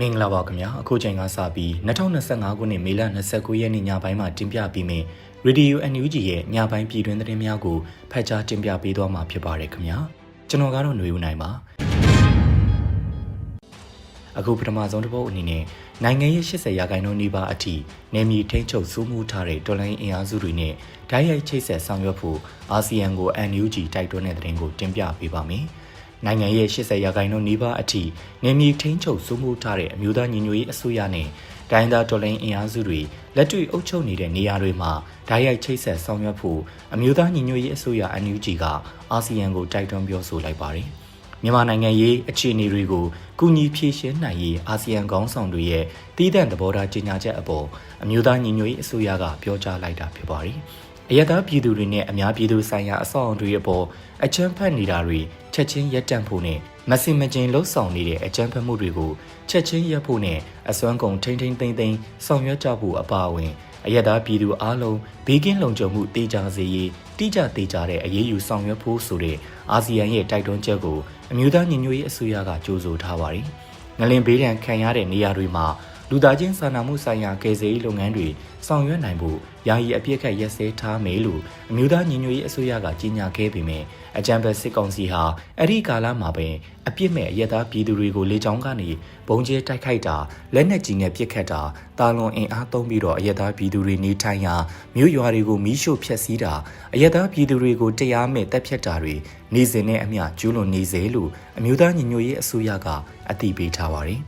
မင်္ဂလာပါခင်ဗျာအခုချိန်ကစပြီး2025ခုနှစ်မေလ29ရက်နေ့ညပိုင်းမှာတင်ပြပေးမယ့် Radio NUG ရဲ့ညပိုင်းပြည်တွင်သတင်းများကိုဖတ်ကြားတင်ပြပေးသွားမှာဖြစ်ပါတယ်ခင်ဗျာကျွန်တော်ကတော့ຫນွေဦးနိုင်ပါအခုပထမဆုံးတစ်ပုတ်အနေနဲ့နိုင်ငံရဲ့80ရာခိုင်နှုန်းနီးပါးအထိနေမီထိန်းချုပ်စိုးမိုးထားတဲ့တော်လိုင်းအင်အားစုတွေနဲ့ဓာတ်ရိုက်ချိတ်ဆက်ဆောင်ရွက်ဖို့အာဆီယံကို NUG တိုက်တွန်းတဲ့သတင်းကိုတင်ပြပေးပါမယ်။ နိုင်ငံရဲ့80ရာခိုင်နှုန်းနီးပါးအထိနေမီထိန်းချုပ်စိုးမိုးထားတဲ့အမျိုးသားညီညွတ်ရေးအစိုးရနဲ့ဒိုင်းသားတော်လိုင်းအင်အားစုတွေလက်တွေ့အုပ်ချုပ်နေတဲ့နေရာတွေမှာဓာတ်ရိုက်ချိတ်ဆက်ဆောင်ရွက်ဖို့အမျိုးသားညီညွတ်ရေးအစိုးရ NUG ကအာဆီယံကိုတိုက်တွန်းပြောဆိုလိုက်ပါတယ်။မြန်မာနိုင်ငံရေးအခြေအနေတွေကိုကူညီဖြည့်ရှင်းနိုင်ရေးအာဆီယံခေါင်းဆောင်တွေရဲ့တည်တံ့သဘောထားကြေညာချက်အပေါ်အမျိုးသားညီညွတ်ရေးအစိုးရကပြောကြားလိုက်တာဖြစ်ပါတယ်။အရသာပြည်သူတွေနဲ့အများပြည်သူဆိုင်ရာအဆောက်အအုံတွေအပေါ်အကြမ်းဖက်နေတာတွေ ချက်ချင်းရပ်တန့်ဖို့နဲ့မစင်မကျင်လှုပ်ဆောင်နေတဲ့အကြမ်းဖက်မှုတွေကိုချက်ချင်းရပ်ဖို့နဲ့အစွမ်းကုန်ထိမ့်ထိမ့်သိမ့်သိမ့်ဆောင်ရွက်ကြဖို့အပါအဝင်အရသာပြည်သူအားလုံးဘေးကင်းလုံခြုံမှုတေချာစေရေးတိကျသေးကြတဲ့အရေးယူဆောင်ရွက်ဖို့ဆိုတဲ့အာဆီယံရဲ့တိုက်တွန်းချက်ကိုအမျိုးသားညီညွတ်ရေးအစိုးရကကြိုးဆိုထားပါတယ်။ငလင်ဘေးဒဏ်ခံရတဲ့နေရာတွေမှာလူသားချင်းစာနာမှုဆိုင်ရာကယ်ဆယ်ရေးလုပ်ငန်းတွေဆောင်ရွက်နိုင်ဖို့ ယာယီအပြစ်ခတ်ရက်စဲထားမယ်လို့အမျိုးသားညီညွတ်ရေးအစိုးရကကြေညာခဲ့ပေမဲ့အကြံပေးစစ်ကောင်စီဟာအဲ့ဒီကာလမှာပဲအပြစ်မဲ့အရက်သားပြည်သူတွေကိုလေကြောင်းကနေဘုံကျဲတိုက်ခိုက်တာလက်နက်ကြီးနဲ့ပစ်ခတ်တာတာလွန်အင်အားသုံးပြီးတော့အရက်သားပြည်သူတွေနေထိုင်ရာမြို့ရွာတွေကိုမီးရှို့ဖျက်ဆီးတာအရက်သားပြည်သူတွေကိုတရားမဲ့တပ်ဖြတ်တာတွေနေစဉ်နဲ့အမျှကျူးလွန်နေစေလို့အမျိုးသားညီညွတ်ရေးအစိုးရကအသိပေးထားပါတယ်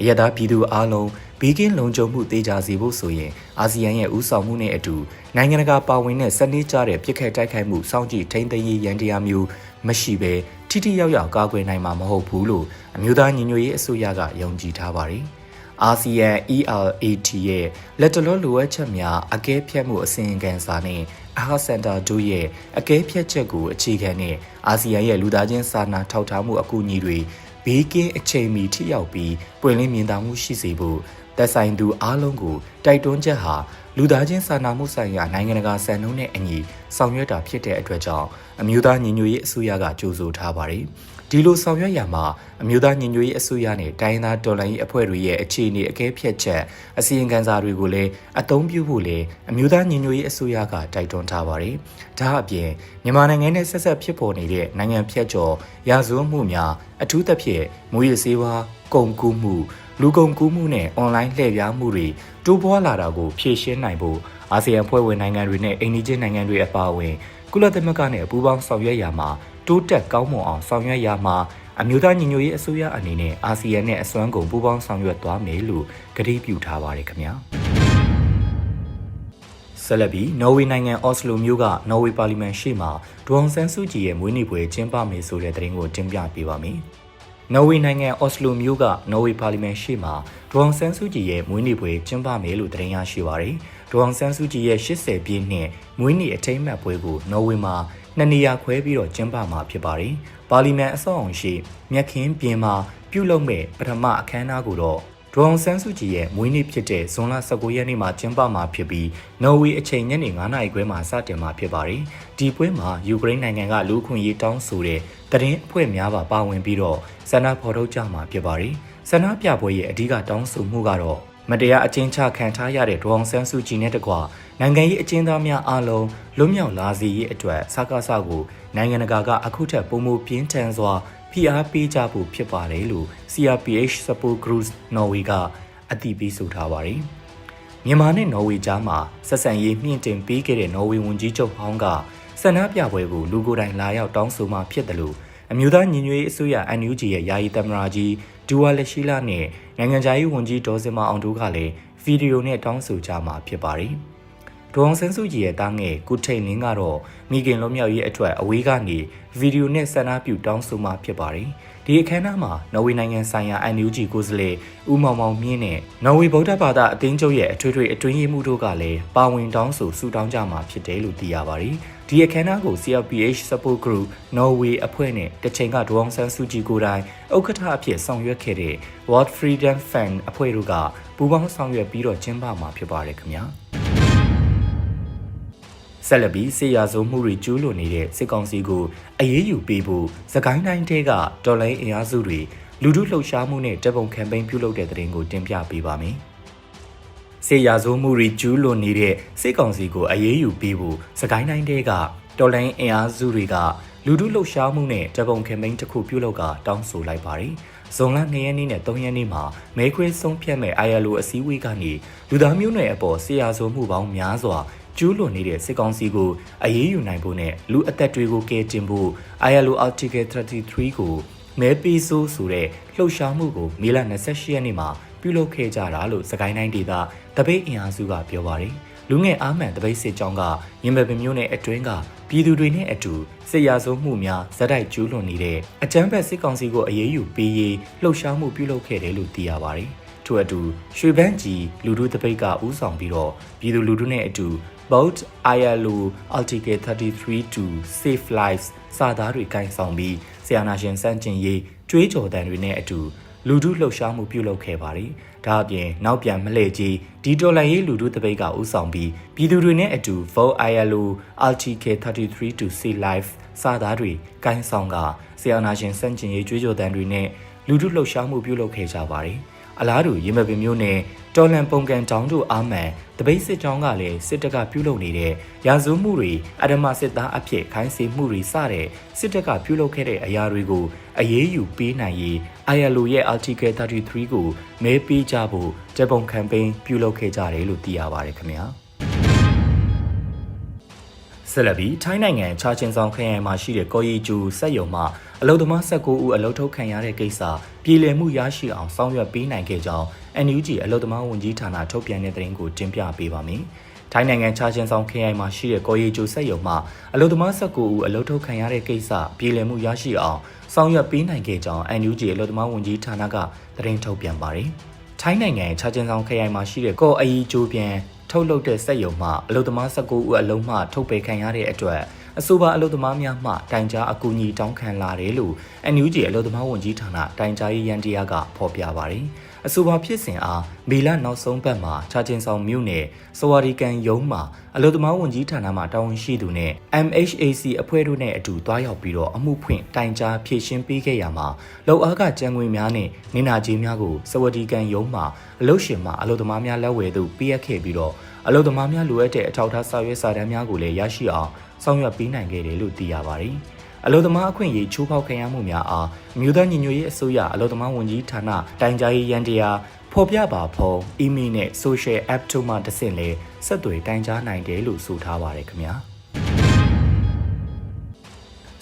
အရသာပြည်သူအားလုံး ဘေးကင်းလုံခြုံမှုတေချာစေဖို့ဆိုရင်အာဆီယံရဲ့ဥဆောင်မှုနဲ့အတူနိုင်ငံတကာပါဝင်တဲ့စနစ်ကျတဲ့ပြစ်ခတ်တိုက်ခိုက်မှုစောင့်ကြည့်ထိန်းသိမ်းရေးရန်တရားမျိုးမရှိဘဲထိထိရောက်ရောက်ကာကွယ်နိုင်မှာမဟုတ်ဘူးလို့အမျိုးသားညီညွတ်ရေးအစိုးရကယုံကြည်ထားပါတယ်။အာဆီယံ ERAT ရဲ့လက်တလောလိုအပ်ချက်များအကဲဖြတ်မှုအစီရင်ခံစာနဲ့အာစင်တာတို့ရဲ့အကဲဖြတ်ချက်ကိုအခြေခံတဲ့အာဆီယံရဲ့လူသားချင်းစာနာထောက်ထားမှုအကူအညီတွေဘေးကင်းအချိန်မီထိရောက်ပြီးပွင့်လင်းမြင်သာမှုရှိစေဖို့ သက်ဆိုင်သူအားလုံးကိုတိုက်တွန်းချက်ဟာလူသားချင်းစာနာမှုဆိုင်ရာနိုင်ငံတကာစံနှုန်းနဲ့အညီဆောင်ရွက်တာဖြစ်တဲ့အတွက်ကြောင့်အမျိုးသားညီညွတ်ရေးအစိုးရကကြိုးဆိုထားပါတယ်။ဒီလိုဆောင်ရွက်ရမှာအမျိုးသားညီညွတ်ရေးအစိုးရနဲ့တိုင်းသားတော်လှန်ရေးအဖွဲ့တွေရဲ့အခြေအနေအကဲဖြတ်ချက်အစီရင်ခံစာတွေကိုလည်းအသုံးပြုဖို့လည်းအမျိုးသားညီညွတ်ရေးအစိုးရကတိုက်တွန်းထားပါတယ်။ဒါအပြင်မြန်မာနိုင်ငံနဲ့ဆက်ဆက်ဖြစ်ပေါ်နေတဲ့နိုင်ငံဖြတ်ကျော်ရာဇဝတ်မှုများအထူးသဖြင့်မူရစေဝါကုန်ကူးမှု လူကုန်ကူးမှုနဲ့အွန်လိုင်းလှည့်ပြားမှုတွေတိုးပွားလာတာကိုဖြေရှင်းနိုင်ဖို့အာဆီယံဖွဲ့ဝင်နိုင်ငံတွေနဲ့အိန္ဒိချင်းနိုင်ငံတွေအပါအဝင်ကုလသမဂ္ဂနဲ့ပူးပေါင်းဆောင်ရွက်ရာမှာတိုးတက်ကောင်းမွန်အောင်ဆောင်ရွက်ရာမှာအမျိုးသားညီညွတ်ရေးအစိုးရအနေနဲ့အာဆီယံနဲ့အစွမ်းကုန်ပူးပေါင်းဆောင်ရွက်သွားမယ်လို့ကတိပြုထားပါတယ်ခင်ဗျာဆက်လက်ပြီးနော်ဝေနိုင်ငံအော်စလိုမြို့ကနော်ဝေပါလီမန်ရှေ့မှာဒွန်ဆန်းစုကြည်ရဲ့မွေးနေ့ပွဲကျင်းပမယ်ဆိုတဲ့သတင်းကိုတင်ပြပေးပါမယ်။ နော်ဝေနိုင်ငံအော်စလိုမြို့ကနော်ဝေပါလီမန်ရှေ့မှာဒွန်ဆန်းစုကြည်ရဲ့မွေးနေ့ပွဲကျင်းပမယ်လို့သတင်းရရှိပါရယ်။ဒွန်ဆန်းစုကြည်ရဲ့80ပြည့်နှစ်မွေးနေ့အထိမ်းအမှတ်ပွဲကိုနော်ဝေမှာနှစ်နေရာခွဲပြီးတော့ကျင်းပမှာဖြစ်ပါတယ်။ပါလီမန်အဆောက်အုံရှိမြက်ခင်းပြင်မှာပြုလုပ်မဲ့ပထမအခမ်းအနားကိုတော့ ဒေါအောင်ဆန်းစုကြည်ရဲ့မွေးနေ့ဖြစ်တဲ့ဇွန်လ19ရက်နေ့မှာကျင်းပမှာဖြစ်ပြီးနော်ဝေအချိန်ညနေ9:00နာရီခွဲမှာစတင်မှာဖြစ်ပါတယ်။ဒီပွဲမှာယူကရိန်းနိုင်ငံကလူခွင့်ရေးတောင်းဆိုတဲ့တရင်အဖွဲ့များပါပါဝင်ပြီးတော့ဆန္ဒဖော်ထုတ်ကြမှာဖြစ်ပါတယ်။ဆန္ဒပြပွဲရဲ့အဓိကတောင်းဆိုမှုကတော့မတရားအကျဉ်းချခံထားရတဲ့ဒေါအောင်ဆန်းစုကြည်နဲ့တကွနိုင်ငံရေးအကျဉ်းသားများအားလုံးလွတ်မြောက်လာစေရေးအတွက်စကားစကိုနိုင်ငံတကာကအခုထက်ပိုမိုပြင်းထန်စွာ ဖိအားပေးကြဖို့ဖြစ်ပါတယ်လို့ CRPH Support Group Norway ကအတည်ပြုဆိုထားပါတယ်။မြန်မာနဲ့နော်ဝေကြားမှာဆက်ဆံရေးမြင့်တင်ပေးခဲ့တဲ့နော်ဝေဝန်ကြီးချုပ်ဟောင်းကဆန္ဒပြပွဲကိုလူကိုယ်တိုင်လာရောက်တောင်းဆိုမှဖြစ်တယ်လို့အမျိုးသားညီညွတ်ရေးအစိုးရ NUG ရဲ့ယာယီသမ္မတကြီးဒူဝါလက်ရှိလာနဲ့နိုင်ငံခြားရေးဝန်ကြီးဒေါ်စင်မအောင်တို့ကလည်းဗီဒီယိုနဲ့တောင်းဆိုကြမှာဖြစ်ပါတယ်။ ဒေါအောင်ဆန်းစုကြည်ရဲ့တားငယ်ကုထိန်လင်းကတော့မိခင်လုံးမြောက်ရေးအထွတ်အဝေးကနေဗီဒီယိုနဲ့ဆန္ဒပြုတောင်းဆိုမှဖြစ်ပါတယ်။ဒီအခမ်းအနားမှာနော်ဝေနိုင်ငံဆိုင်ရာ NUG ကိုယ်စားလှယ်ဦးမောင်မောင်မြင့်နဲ့နော်ဝေဗုဒ္ဓဘာသာအသင်းချုပ်ရဲ့အထွေထွေအတွင်းရေးမှူးတို့ကလည်းပါဝင်တောင်းဆိုဆူတောင်းကြမှာဖြစ်တယ်လို့သိရပါတယ်။ဒီအခမ်းအနားကို CRPH Support Group Norway အဖွဲ့နဲ့တချိန်ကဒေါအောင်ဆန်းစုကြည်ကိုယ်တိုင်ဥက္ကဋ္ဌအဖြစ်ဆောင်ရွက်ခဲ့တဲ့ World Freedom Fund အဖွဲ့တို့ကပူးပေါင်းဆောင်ရွက်ပြီးတော့ကျင်းပမှာဖြစ်ပါတယ်ခင်ဗျာ။ ဆက်လက်ပြီးဆေးရဆိုးမှုတွေကျူးလွန်နေတဲ့စစ်ကောင်စီကိုအရေးယူပေးဖို့သကိုင်းတိုင်းတဲကတော်လိုင်းအင်အားစုတွေလူထုလှုပ်ရှားမှုနဲ့တပ်ပုံကမ်ပိန်းပြုလုပ်တဲ့တဲ့ရင်ကိုတင်ပြပေးပါမယ်။စေရာဇိုးမှုရီကျူးလွန်နေတဲ့စစ်ကောင်စီကိုအရေးယူပေးဖို့စကိုင်းတိုင်းတဲကတော်လိုင်းအင်အားစုတွေကလူထုလှုပ်ရှားမှုနဲ့တပ်ပုံကမ်ပိန်းတစ်ခုပြုလုပ်ကတောင်းဆိုလိုက်ပါတယ်။ဇွန်လ2ရက်နေ့နဲ့3ရက်နေ့မှာမဲခွဲဆုံးဖြတ်မဲ့ ILO အစည်းအဝေးကနေလူသားမျိုးနွယ်အပေါ်ဆေးရဆိုမှုပေါင်းများစွာ ကျူးလွန်နေတဲ့စစ်ကောင်စီကိုအရေးယူနိုင်ဖို့နဲ့လူအသက်တွေကိုကယ်တင်ဖို့ ILO Article 33ကိုမဲပေးဆိုးဆိုတဲ့လှုပ်ရှားမှုကိုမေလ28ရက်နေ့မှာပြုလုပ်ခဲ့ကြတာလို့စကိုင်းတိုင်းဒေသတပိတ်အင်အားစုကပြောပါတယ်လူငယ်အားမှန်တပိတ်စစ်ကြောင်းကရင်ဘပမျိုးနဲ့အတွင်းကပြည်သူတွေနဲ့အတူစစ်ရာဇဝမှုများဇက်တိုက်ကျူးလွန်နေတဲ့အကြမ်းဖက်စစ်ကောင်စီကိုအရေးယူပေးရေးလှုပ်ရှားမှုပြုလုပ်ခဲ့တယ်လို့သိရပါတယ် ထို့အတူရွှေဘန်းကြီးလူထုတပိတ်ကဥဆောင်ပြီးတော့ပြည်သူလူထုနဲ့အတူ both ILO Article 33 to Save Lives စာသားတွေကင်ဆောင်ပြီးဆီယနာရှင်စန့်ကျင်ရေးကြွေးကြော်တန်တွေနဲ့အတူလူထုလှုပ်ရှားမှုပြုလုပ်ခဲ့ပါတယ်။ဒါအပြင်နောက်ပြန်မလှည့်ကြီးဒီတော်လိုင်းရေးလူထုတပိတ်ကဥဆောင်ပြီးပြည်သူတွေနဲ့အတူ Vote ILO Article 33 to Save Lives စာသားတွေကင်ဆောင်ကဆီယနာရှင်စန့်ကျင်ရေးကြွေးကြော်တန်တွေနဲ့လူထုလှုပ်ရှားမှုပြုလုပ်ခဲ့ကြပါတယ်။ အလားတူရေမပင်မျိုးနဲ့တော်လန်ပုံကန်တောင်းတို့အာမန်တပိတ်စစ်ကြောင်းကလည်းစစ်တပ်ကပြုလုပ်နေတဲ့ရာဇဝမှုတွေအဓမ္မစစ်သားအဖြစ်ခိုင်းစေမှုတွေစတဲ့စစ်တပ်ကပြုလုပ်ခဲ့တဲ့အရာတွေကိုအရေးယူပေးနိုင်ရေး ILO ရဲ့ Article 33ကိုမဲပေးကြဖို့ဂျပန်ကမ်ပိန်းပြုလုပ်ခဲ့ကြတယ်လို့သိရပါတယ်ခင်ဗျာ။ဆက်လက်ပြီးထိုင်းနိုင်ငံချာချင်ဆောင်ခရိုင်မှာရှိတဲ့ကော်ရီကျူစက်ယုံမှာ အလုသမား19ဦးအလုထုတ်ခံရတဲ့ကိစ္စပြည်လည်မှုရရှိအောင်ဆောင်ရွက်ပေးနိုင်ခဲ့ကြောင်း NUG အလုသမားဝန်ကြီးဌာနထုတ်ပြန်တဲ့သတင်းကိုတင်ပြပေးပါမယ်။ထိုင်းနိုင်ငံချာချင်ဆောင်ခရိုင်မှာရှိတဲ့ကော်ရီကျူစက်ယုံမှာအလုသမား19ဦးအလုထုတ်ခံရတဲ့ကိစ္စပြည်လည်မှုရရှိအောင်ဆောင်ရွက်ပေးနိုင်ခဲ့ကြောင်း NUG အလုသမားဝန်ကြီးဌာနကသတင်းထုတ်ပြန်ပါတယ်။ထိုင်းနိုင်ငံချာချင်ဆောင်ခရိုင်မှာရှိတဲ့ကော်အီကျိုးပြန်ထုတ်လုပ်တဲ့စက်ရုံမှအလုပ်သမား19ဦးအလုံးမှထုတ်ပယ်ခံရတဲ့အတွက် အဆိုပါအလုပ်သမားများမှတိုင်ကြားအကူအညီတောင်းခံလာတယ်လို့ NUG အလုပ်သမားဝန်ကြီးဌာနတိုင်ကြားရေးရန်တရားကဖော်ပြပါတယ်။အဆိုပါဖြစ်စဉ်အားမေလနောက်ဆုံးပတ်မှာချာချင်းဆောင်မြို့နယ်စဝါရီကန်ယုံမှာအလုပ်သမားဝန်ကြီးဌာနမှတာဝန်ရှိသူနဲ့ MHAC အဖွဲ့တို့နဲ့အတူတွားရောက်ပြီးတော့အမှုဖွင့်တိုင်ကြားဖြည့်ရှင်းပေးခဲ့ရမှာလောက်အားကကြံငွေများနဲ့နေနာကြီးများကိုစဝတီကန်ယုံမှာအလုပ်ရှင်မှအလုပ်သမားများလက်ဝယ်သို့ပေးအပ်ခဲ့ပြီးတော့အလုပ်သမားများလိုအပ်တဲ့အထောက်အထားစာရွက်စာတမ်းများကိုလည်းရရှိအောင် ဆောင်ရွက်ပေးနိုင်ခဲ့တယ်လို့သိရပါတယ်။အလုပ်သမားအခွင့်အရေးချိုးဖောက်ခံရမှုများအားအမျိုးသားညီညွတ်ရေးအစိုးရအလုပ်သမားဝန်ကြီးဌာနတိုင်ကြားရေးရန်တရားဖော်ပြပါဖုန်းအီးမေးလ်နဲ့ social app တို့မှတဆင့်လဲဆက်သွယ်တိုင်ကြားနိုင်တယ်လို့ဆိုထားပါတယ်ခင်ဗျာ။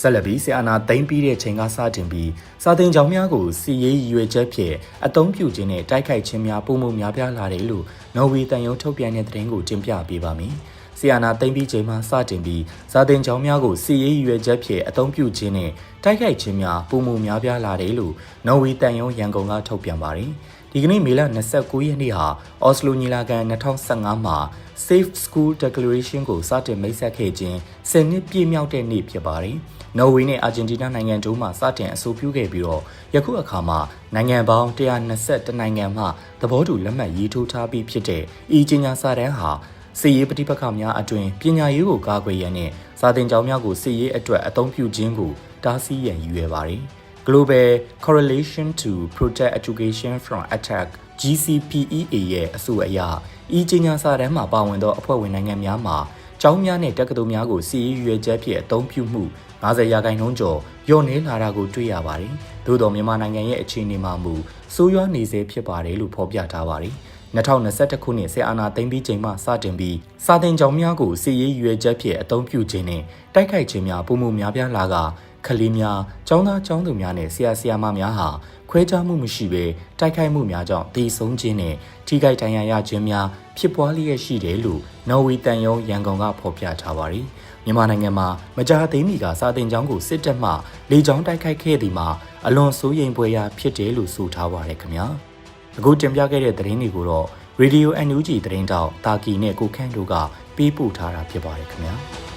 ဆက်လက်ပြီးဆီအာနာသိမ့်ပြီးတဲ့ချိန်ကစတင်ပြီးစာတင်ကြောင်များကိုစီရေးရွယ်ချက်ဖြင့်အသုံးပြုခြင်းနဲ့တိုက်ခိုက်ခြင်းများပုံမှုများပြားလာတယ်လို့နော်ဝေတန်ယုံထုတ်ပြန်တဲ့သတင်းကိုတင်ပြပေးပါမယ်။ ဆီအာနာသိမ့်ပြီးချိန်မှစတင်ပြီးစာတင်ကြောင်များကိုစီရေးရွယ်ချက်ဖြင့်အသုံးပြုခြင်းနဲ့တိုက်ခိုက်ခြင်းများပုံမှုများပြားလာတယ်လို့နော်ဝေတန်ယုံရန်ကုန်ကထုတ်ပြန်ပါတယ်။ဒီကနေ့မေလ29ရက်နေ့ဟာအော်စလိုညီလာခံ2015မှာ Safe School Declaration ကိုစတင်မိတ်ဆက်ခဲ့ခြင်း10နှစ်ပြည့်မြောက်တဲ့နေ့ဖြစ်ပါတယ်။နော်ဝေနဲ့အာဂျင်တီးနားနိုင်ငံတို့မှစတင်အဆိုပြုခဲ့ပြီးတော့ယခုအခါမှာနိုင်ငံပေါင်း121နိုင်ငံမှသဘောတူလက်မှတ်ရေးထိုးထားပြီးဖြစ်တဲ့ဤကြေညာစာတမ်းဟာ စီရေးပဋိပက္ခများအတွင်ပညာရေးကိုကာကွယ်ရန်နဲ့စာသင်ကျောင်းများကိုစီရေးအတွက်အသုံးပြုခြင်းကိုတားဆီးရန်ရည်ရွယ်ပါတယ်။ Global Correlation to Protect Education from Attack GCPEA ရဲ့အဆိုအရဤကြေညာစာတမ်းမှာပါဝင်သောအဖွဲ့ဝင်နိုင်ငံများမှာကျောင်းများနဲ့တက္ကသိုလ်များကိုစီရေးရွယ်ချက်ဖြင့်အသုံးပြုမှု90ရာခိုင်နှုန်းကျော်လျော့နေလာတာကိုတွေ့ရပါတယ်။သို့တော်မြန်မာနိုင်ငံရဲ့အခြေအနေမှာမူဆိုးရွားနေစေဖြစ်ပါတယ်လို့ဖော်ပြထားပါတယ်။ 2021ခုနှစ်ဆေအာနာသိမ့်ပြီးချိန်မှစတင်ပြီးစာတင်ကြောင်များကိုစီရေးရွယ်ချက်ဖြင့်အသုံးပြုခြင်းနဲ့တိုက်ခိုက်ခြင်းများပုံမှုများပြားလာကကလေးများចောင်းသားចောင်းသူများနဲ့ဆရာဆရာမများဟာခွဲခြားမှုမရှိဘဲတိုက်ခိုက်မှုများကြောင့်တည်ဆုံးခြင်းနဲ့ထိခိုက်ဒဏ်ရာရခြင်းများဖြစ်ပွားလျက်ရှိတယ်လို့နော်ဝေတန်ယုံရန်ကုန်ကဖော်ပြထားပါတယ်။မြန်မာနိုင်ငံမှာမကြာသေးမီကစာတင်ကျောင်းကိုစစ်တပ်မှလေကြောင်းတိုက်ခိုက်ခဲ့သည်မှာအလွန်စိုးရိမ်ဖွယ်ရာဖြစ်တယ်လို့ဆိုထားပါတယ်ခင်ဗျာ။ အခုတင်ပြခဲ့တဲ့သတင်းတွေကိုတော့ Radio NUG သတင်းတောက်တာကီနဲ့ကိုခန့်တို့ကပေးပို့ထားတာဖြစ်ပါတယ်ခင်ဗျာ။